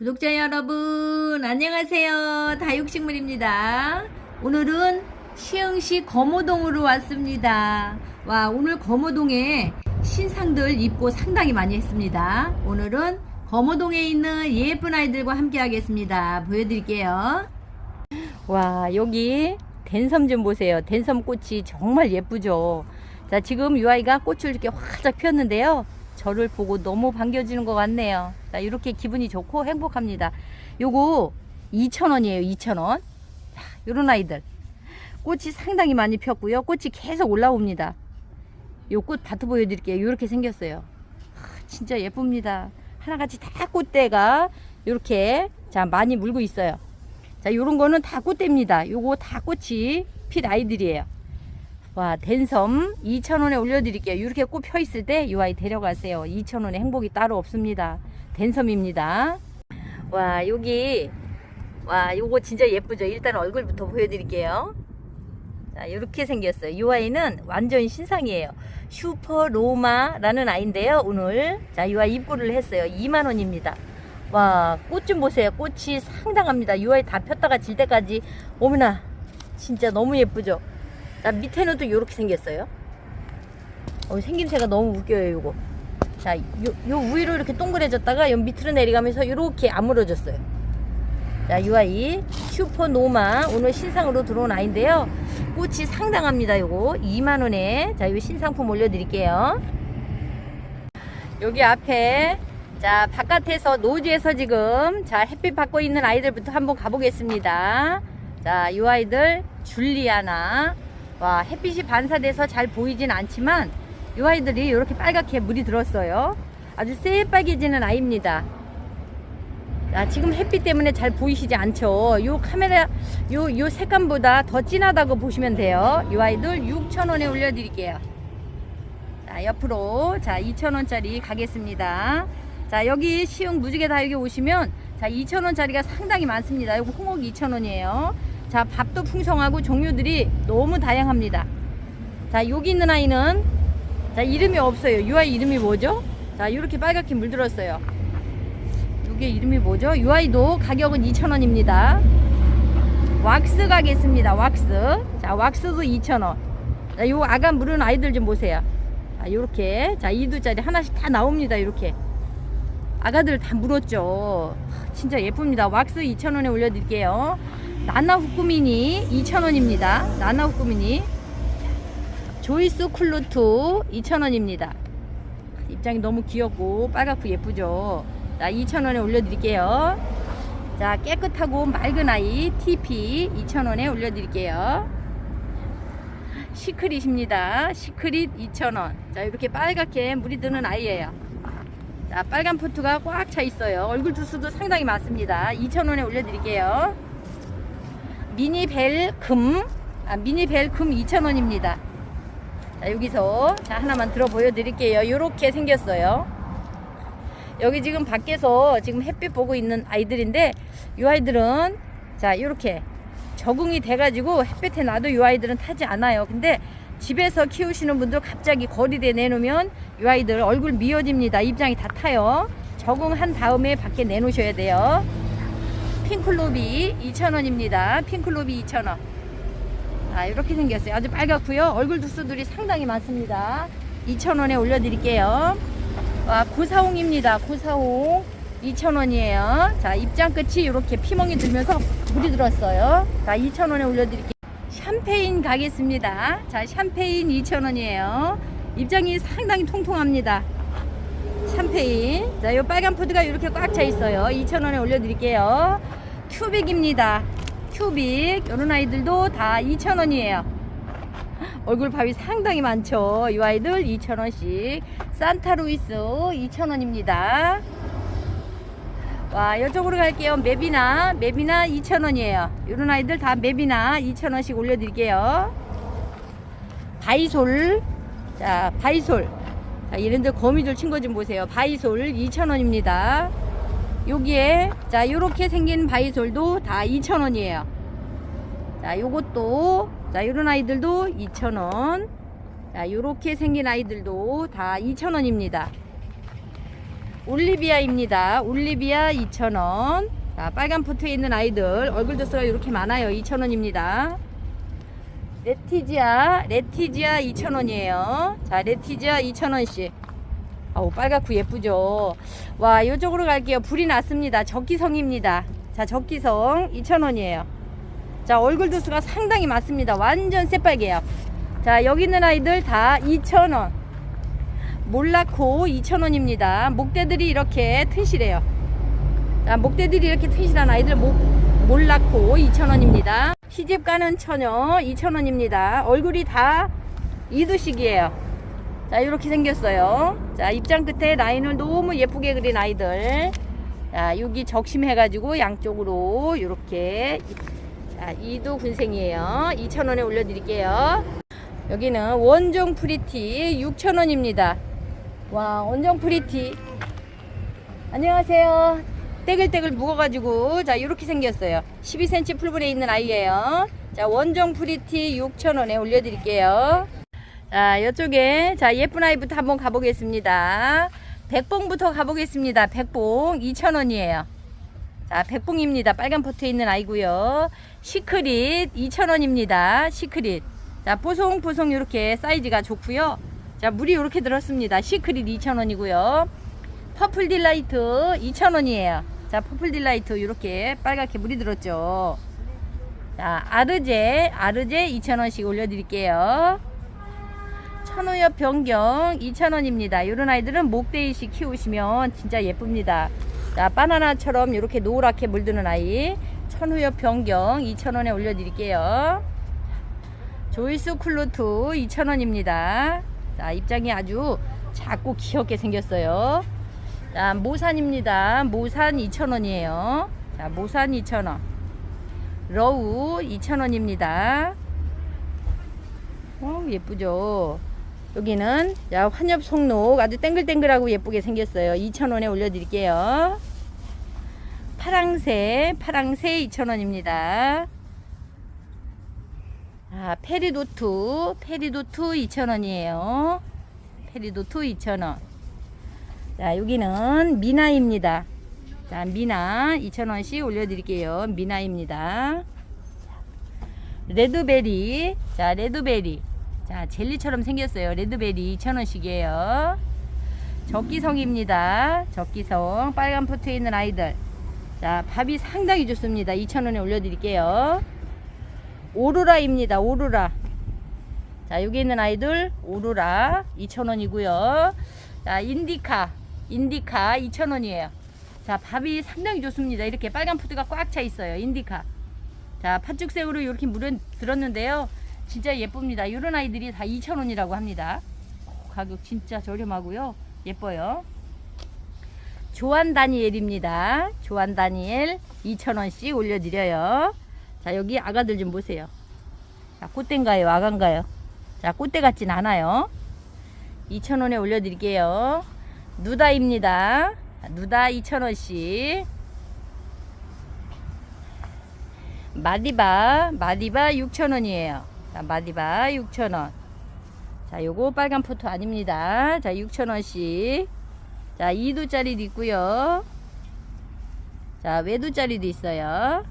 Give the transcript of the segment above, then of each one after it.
구독자 여러분, 안녕하세요. 다육식물입니다. 오늘은 시흥시 거모동으로 왔습니다. 와, 오늘 거모동에 신상들 입고 상당히 많이 했습니다. 오늘은 거모동에 있는 예쁜 아이들과 함께 하겠습니다. 보여드릴게요. 와, 여기 댄섬 좀 보세요. 댄섬 꽃이 정말 예쁘죠. 자, 지금 이 아이가 꽃을 이렇게 활짝 폈는데요. 저를 보고 너무 반겨주는 것 같네요. 자, 이렇게 기분이 좋고 행복합니다. 요거 2,000원이에요, 2,000원. 자, 요런 아이들. 꽃이 상당히 많이 폈고요. 꽃이 계속 올라옵니다. 요꽃 밭을 보여드릴게요. 요렇게 생겼어요. 하, 진짜 예쁩니다. 하나같이 다 꽃대가 요렇게 자, 많이 물고 있어요. 자, 요런 거는 다 꽃대입니다. 요거 다 꽃이 필 아이들이에요. 와, 댄섬 2,000원에 올려드릴게요. 이렇게 꽃 펴 있을 때 이 아이 데려가세요. 2,000원에 행복이 따로 없습니다. 댄섬입니다. 와, 여기, 와, 요거 진짜 예쁘죠? 일단 얼굴부터 보여드릴게요. 자, 이렇게 생겼어요. 이 아이는 완전 신상이에요. 슈퍼 로마라는 아이인데요, 오늘. 자, 이 아이 입고를 했어요. 2만원입니다. 와, 꽃 좀 보세요. 꽃이 상당합니다. 이 아이 다 폈다가 질 때까지. 어머나, 진짜 너무 예쁘죠? 자, 밑에는 또 이렇게 생겼어요. 어, 생김새가 너무 웃겨요, 요거. 자, 요, 요 위로 이렇게 동그래졌다가 요 밑으로 내려가면서 이렇게 아물어졌어요. 자, 요 아이 슈퍼노마 오늘 신상으로 들어온 아이인데요. 꽃이 상당합니다, 요거. 2만 원에. 자, 요 신상품 올려드릴게요. 여기 앞에 자, 바깥에서 노지에서 지금 자, 햇빛 받고 있는 아이들부터 한번 가보겠습니다. 자, 요 아이들 줄리아나 와, 햇빛이 반사돼서 잘 보이진 않지만 이 아이들이 이렇게 빨갛게 물이 들었어요. 아주 새빨개지는 아이입니다. 자, 지금 햇빛 때문에 잘 보이시지 않죠? 요 카메라, 요, 요 색감보다 더 진하다고 보시면 돼요. 이 아이들 6,000원에 올려드릴게요. 자, 옆으로, 자, 2,000원짜리 가겠습니다. 자, 여기 시흥 무지개 다육에 오시면, 자, 2,000원짜리가 상당히 많습니다. 이거 홍옥 2,000원이에요. 자, 밥도 풍성하고 종류들이 너무 다양합니다. 자, 여기 있는 아이는 자, 이름이 없어요. 이 아이 이름이 뭐죠? 자, 이렇게 빨갛게 물들었어요. 이게 이름이 뭐죠? 이 아이도 가격은 2,000원입니다. 왁스 가겠습니다. 왁스. 자, 왁스도 2,000원. 자, 요 아간 물은 아이들 좀 보세요. 자, 요렇게. 자, 2두짜리 하나씩 다 나옵니다. 이렇게. 아가들 다 물었죠. 하, 진짜 예쁩니다. 왁스 2,000원에 올려드릴게요. 나나 후꾸미니 2,000원입니다. 나나 후꾸미니. 조이스 쿨루트 2,000원입니다. 입장이 너무 귀엽고 빨갛고 예쁘죠. 자, 2,000원에 올려드릴게요. 자, 깨끗하고 맑은 아이 TP 2,000원에 올려드릴게요. 시크릿입니다. 시크릿 2,000원. 자, 이렇게 빨갛게 물이 드는 아이예요. 자, 빨간 포트가 꽉 차 있어요. 얼굴 두수도 상당히 많습니다. 2,000원에 올려드릴게요. 미니벨 금, 아, 미니벨 금 2,000원입니다. 자, 여기서 자, 하나만 들어 보여드릴게요. 이렇게 생겼어요. 여기 지금 밖에서 지금 햇빛 보고 있는 아이들인데 이 아이들은 자 이렇게 적응이 돼가지고 햇빛에 놔도 이 아이들은 타지 않아요. 근데 집에서 키우시는 분들 갑자기 거리대 내놓으면 이 아이들 얼굴 미어집니다. 입장이 다 타요. 적응한 다음에 밖에 내놓으셔야 돼요. 핑클로비 2,000원입니다. 핑클로비 2,000원. 아, 이렇게 생겼어요. 아주 빨갛고요. 얼굴 두수들이 상당히 많습니다. 2,000원에 올려드릴게요. 와, 고사홍입니다. 고사홍 2,000원이에요. 자, 입장 끝이 이렇게 피멍이 들면서 물이 들었어요. 자, 2,000원에 올려드릴게요. 샴페인 가겠습니다. 자, 샴페인 2,000원이에요. 입장이 상당히 통통합니다. 샴페인. 자, 요 빨간 포드가 이렇게 꽉 차 있어요. 2,000원에 올려드릴게요. 큐빅입니다. 큐빅. 요런 아이들도 다 2,000원이에요. 얼굴 밥이 상당히 많죠. 이 아이들 2,000원씩. 산타루이스 2,000원입니다. 와, 이쪽으로 갈게요. 맵이나, 맵이나 2,000원이에요. 이런 아이들 다 맵이나 2,000원씩 올려드릴게요. 바이솔. 자, 바이솔. 자, 이런데 거미줄 친 거 좀 보세요. 바이솔 2,000원입니다. 여기에, 자, 요렇게 생긴 바이솔도 다 2,000원이에요. 자, 요것도, 자, 요런 아이들도 2,000원. 자, 요렇게 생긴 아이들도 다 2,000원입니다. 올리비아입니다. 올리비아 2,000원. 자, 빨간 포트에 있는 아이들 얼굴 도수가 이렇게 많아요. 2,000원입니다. 레티지아, 레티지아 2,000원이에요. 자, 레티지아 2,000원씩. 아우, 빨갛고 예쁘죠? 와, 이쪽으로 갈게요. 불이 났습니다. 적기성입니다. 자, 적기성 2,000원이에요. 자, 얼굴 도수가 상당히 많습니다. 완전 새빨개요. 자, 여기 있는 아이들 다 2,000원. 몰라코 2,000원입니다. 목대들이 이렇게 튼실해요. 자, 목대들이 이렇게 튼실한 아이들 목, 몰라코 2,000원입니다. 시집 가는 처녀 2,000원입니다. 얼굴이 다 이두식이에요. 자, 이렇게 생겼어요. 자, 입장 끝에 라인을 너무 예쁘게 그린 아이들. 자, 여기 적심해 가지고 양쪽으로 이렇게. 자, 이두 군생이에요. 2,000원에 올려드릴게요. 여기는 원종 프리티 6,000원입니다. 와, 원종 프리티. 안녕하세요. 떼글떼글 묵어가지고, 자, 이렇게 생겼어요. 12cm 풀분에 있는 아이예요. 자, 원종 프리티 6,000원에 올려드릴게요. 자, 이쪽에, 자, 예쁜 아이부터 한번 가보겠습니다. 백봉부터 가보겠습니다. 백봉 2,000원이에요. 자, 백봉입니다. 빨간 포트에 있는 아이고요. 시크릿 2,000원입니다. 시크릿. 자, 보송보송 이렇게 사이즈가 좋고요. 자, 물이 이렇게 들었습니다. 시크릿 2,000원이고요. 퍼플 딜라이트 2,000원이에요. 자, 퍼플 딜라이트 이렇게 빨갛게 물이 들었죠. 자, 아르제, 아르제 2,000원씩 올려드릴게요. 천우엽 변경 2,000원입니다. 이런 아이들은 목대이식 키우시면 진짜 예쁩니다. 자, 바나나처럼 이렇게 노랗게 물드는 아이. 천우엽 변경 2,000원에 올려드릴게요. 조이스 쿨루트 2,000원입니다. 자, 입장이 아주 작고 귀엽게 생겼어요. 자, 모산입니다. 모산 2,000원이에요. 자, 모산 2,000원. 러우 2,000원입니다. 어, 예쁘죠? 여기는 자, 환엽 송록 아주 땡글땡글하고 예쁘게 생겼어요. 2,000원에 올려드릴게요. 파랑새, 파랑새 2,000원입니다. 아, 페리도트, 페리도트 2,000원이에요. 페리도트 2,000원. 자, 여기는 미나입니다. 자, 미나 2,000원씩 올려드릴게요. 미나입니다. 레드베리. 자, 레드베리. 자, 젤리처럼 생겼어요. 레드베리 2,000원씩이에요. 적기성입니다. 적기성. 빨간 포트에 있는 아이들. 자, 밥이 상당히 좋습니다. 2,000원에 올려드릴게요. 오로라입니다. 오로라. 자, 여기 있는 아이들 오로라 2,000원이고요. 자, 인디카. 인디카 2,000원이에요. 자, 밥이 상당히 좋습니다. 이렇게 빨간 푸드가 꽉 차 있어요. 인디카. 자, 팥죽새우로 이렇게 물은 들었는데요. 진짜 예쁩니다. 이런 아이들이 다 2,000원이라고 합니다. 가격 진짜 저렴하고요. 예뻐요. 조한 다니엘입니다. 조한 다니엘 2,000원씩 올려드려요. 자, 여기 아가들 좀 보세요. 자, 꽃대인가요? 아가인가요? 자, 꽃대 같진 않아요. 2,000원에 올려드릴게요. 누다입니다. 누다 2,000원씩. 마디바, 마디바 6,000원이에요. 자, 마디바 6,000원. 자, 요거 빨간 포토 아닙니다. 자, 6,000원씩. 자, 2두짜리도 있고요. 자, 외두짜리도 있어요.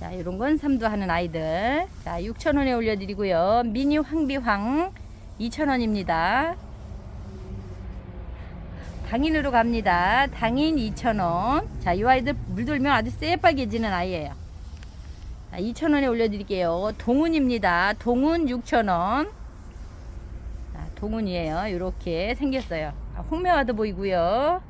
자, 이런 건 3두 하는 아이들. 자, 6,000원에 올려 드리고요. 미니 황비황 2,000원입니다. 당인으로 갑니다. 당인 2,000원. 자, 이 아이들 물들면 아주 새빨개지는 아이예요. 자, 2,000원에 올려드릴게요. 동운입니다. 동운 6,000원. 자, 동운이에요. 이렇게 생겼어요. 아, 홍매화도 보이고요.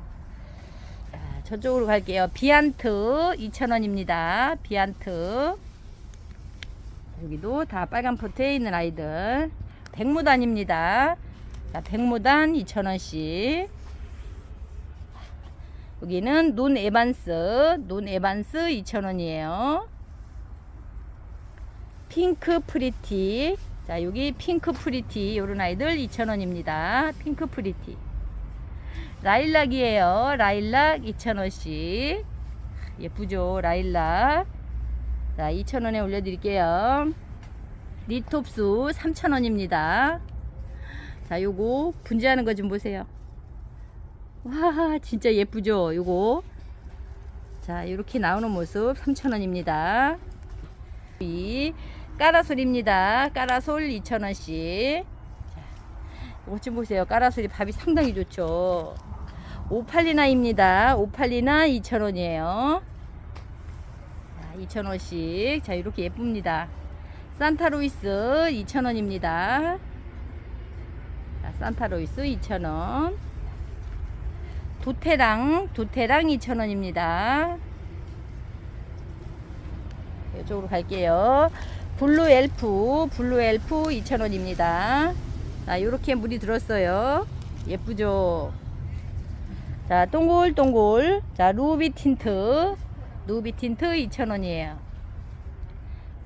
자, 저쪽으로 갈게요. 비안트 2,000원입니다. 비안트. 여기도 다 빨간 포트에 있는 아이들. 백무단입니다. 자, 백무단 2,000원씩. 여기는 논 에반스, 논 에반스 2,000원이에요. 핑크 프리티. 자, 여기 핑크 프리티. 요런 아이들 2,000원입니다. 핑크 프리티. 라일락이에요. 라일락 2,000원씩. 예쁘죠? 라일락. 자, 2,000원에 올려드릴게요. 리톱스 3,000원입니다. 자, 요거 분재하는 거 좀 보세요. 와, 진짜 예쁘죠? 요거. 자, 이렇게 나오는 모습 3,000원입니다. 이 까라솔입니다. 까라솔 2,000원씩. 자, 이것 좀 보세요. 까라솔이 밥이 상당히 좋죠. 오팔리나입니다. 오팔리나 2,000원이에요. 자, 2,000원씩. 자, 이렇게 예쁩니다. 산타로이스 2,000원입니다. 자, 산타로이스 2,000원. 도테랑, 도테랑 2,000원입니다. 이쪽으로 갈게요. 블루 엘프, 블루 엘프 2,000원입니다. 자, 요렇게 물이 들었어요. 예쁘죠? 자, 동글동글. 자, 루비 틴트. 루비 틴트 2,000원이에요.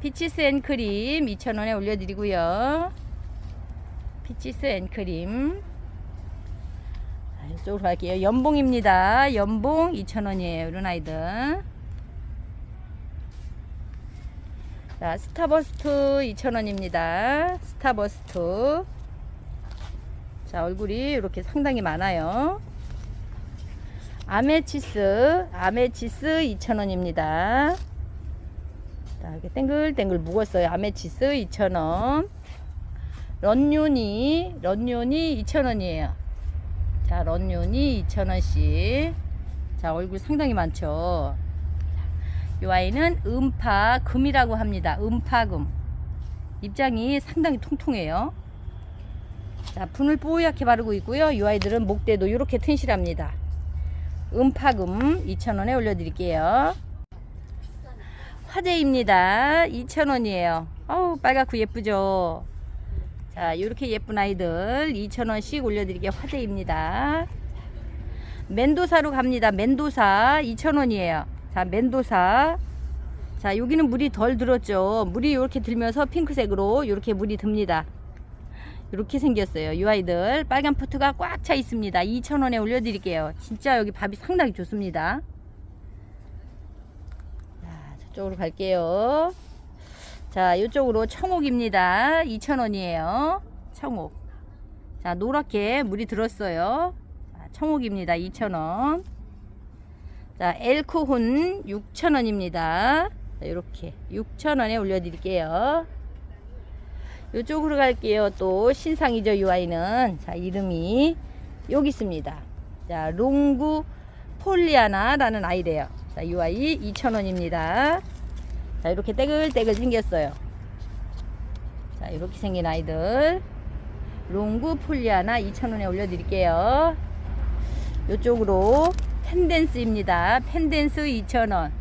피치스 앤크림 2,000원에 올려드리고요. 피치스 앤크림. 자, 이쪽으로 갈게요. 연봉입니다. 연봉 2,000원이에요. 이런 아이들. 자, 스타버스트 2,000원입니다. 스타버스트. 자, 얼굴이 이렇게 상당히 많아요. 아메치스, 아메치스 2,000원입니다. 자, 이렇게 땡글땡글 묵었어요. 아메치스 2,000원. 런윤이, 런윤이 2,000원이에요. 자, 런윤이 2,000원씩. 자, 얼굴 상당히 많죠. 이 아이는 음파금이라고 합니다. 음파금. 입장이 상당히 통통해요. 자, 분을 뽀얗게 바르고 있고요. 이 아이들은 목대도 이렇게 튼실합니다. 음파금 2,000원에 올려드릴게요. 화제입니다. 2,000원이에요. 어우, 빨갛고 예쁘죠? 자, 이렇게 예쁜 아이들 2,000원씩 올려드릴게요. 화제입니다. 멘도사로 갑니다. 멘도사 2,000원이에요. 자, 멘도사. 자, 여기는 물이 덜 들었죠. 물이 이렇게 들면서 핑크색으로 이렇게 물이 듭니다. 이렇게 생겼어요. 이 아이들 빨간 포트가 꽉 차 있습니다. 2,000원에 올려드릴게요. 진짜 여기 밥이 상당히 좋습니다. 자, 저쪽으로 갈게요. 자, 이쪽으로 청옥입니다. 2,000원이에요. 청옥. 자, 노랗게 물이 들었어요. 자, 청옥입니다. 2,000원. 자, 엘코혼 6,000원입니다. 이렇게 6,000원에 올려드릴게요. 이쪽으로 갈게요. 또 신상이죠. 이 아이는 자 이름이 여기 있습니다. 자 롱구 폴리아나라는 아이래요. 자 이 아이 2,000원입니다. 자 이렇게 떼글떼글 생겼어요. 자 이렇게 생긴 아이들 롱구 폴리아나 2,000원에 올려드릴게요. 이쪽으로 펜댄스입니다. 펜댄스 2,000원.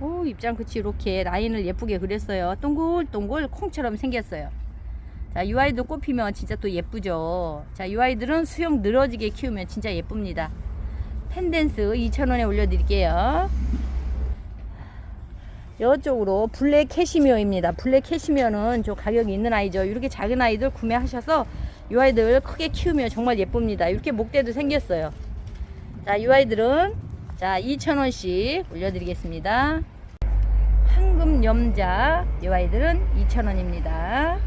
오, 입장 끝이 이렇게 라인을 예쁘게 그렸어요. 동글동글 콩처럼 생겼어요. 자, 이 아이도 꽃피면 진짜 또 예쁘죠. 자, 이 아이들은 수영 늘어지게 키우면 진짜 예쁩니다. 펜댄스 2,000원에 올려드릴게요. 이쪽으로 블랙 캐시미어입니다. 블랙 캐시미어는 좀 가격이 있는 아이죠. 이렇게 작은 아이들 구매하셔서 이 아이들 크게 키우면 정말 예쁩니다. 이렇게 목대도 생겼어요. 자, 이 아이들은 자 2,000원씩 올려드리겠습니다. 황금 염자 이 아이들은 2,000원입니다.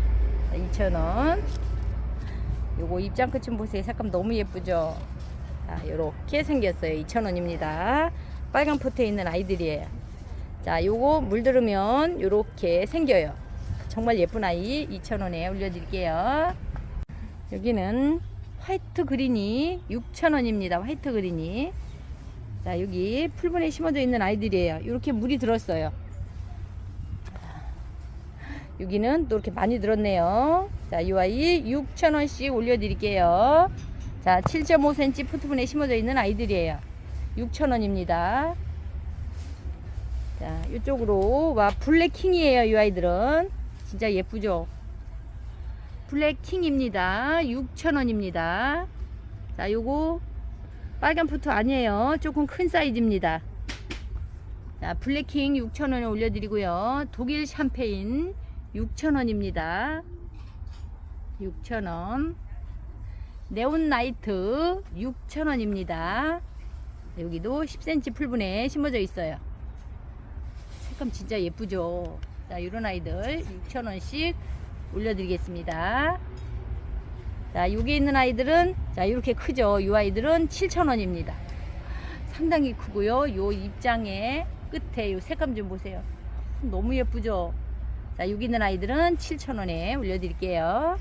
2,000원. 요거 입장 끝좀 보세요. 색감 너무 예쁘죠? 자, 요렇게 생겼어요. 2,000원입니다. 빨간 포트에 있는 아이들이에요. 자, 요거 물들으면 요렇게 생겨요. 정말 예쁜 아이 2,000원에 올려드릴게요. 여기는 화이트 그린이 6,000원입니다. 화이트 그린이. 자, 여기 풀분에 심어져 있는 아이들이에요. 이렇게 물이 들었어요. 여기는 또 이렇게 많이 들었네요. 자, 이 아이 6,000원씩 올려드릴게요. 자, 7.5cm 포트분에 심어져 있는 아이들이에요. 6,000원입니다. 자, 이쪽으로 와 블랙킹이에요. 이 아이들은 진짜 예쁘죠? 블랙킹입니다. 6,000원입니다. 자, 요거 빨간 포트 아니에요. 조금 큰 사이즈입니다. 자, 블랙킹 6,000원에 올려드리고요. 독일 샴페인 6,000원입니다. 6,000원. 네온 나이트 6,000원입니다. 여기도 10cm 풀분에 심어져 있어요. 색감 진짜 예쁘죠? 자, 이런 아이들 6,000원씩 올려드리겠습니다. 자, 여기 있는 아이들은 자, 이렇게 크죠. 이 아이들은 7,000원입니다. 상당히 크고요. 요 입장에 끝에 요 색감 좀 보세요. 너무 예쁘죠? 자, 여기 있는 아이들은 7,000원에 올려드릴게요.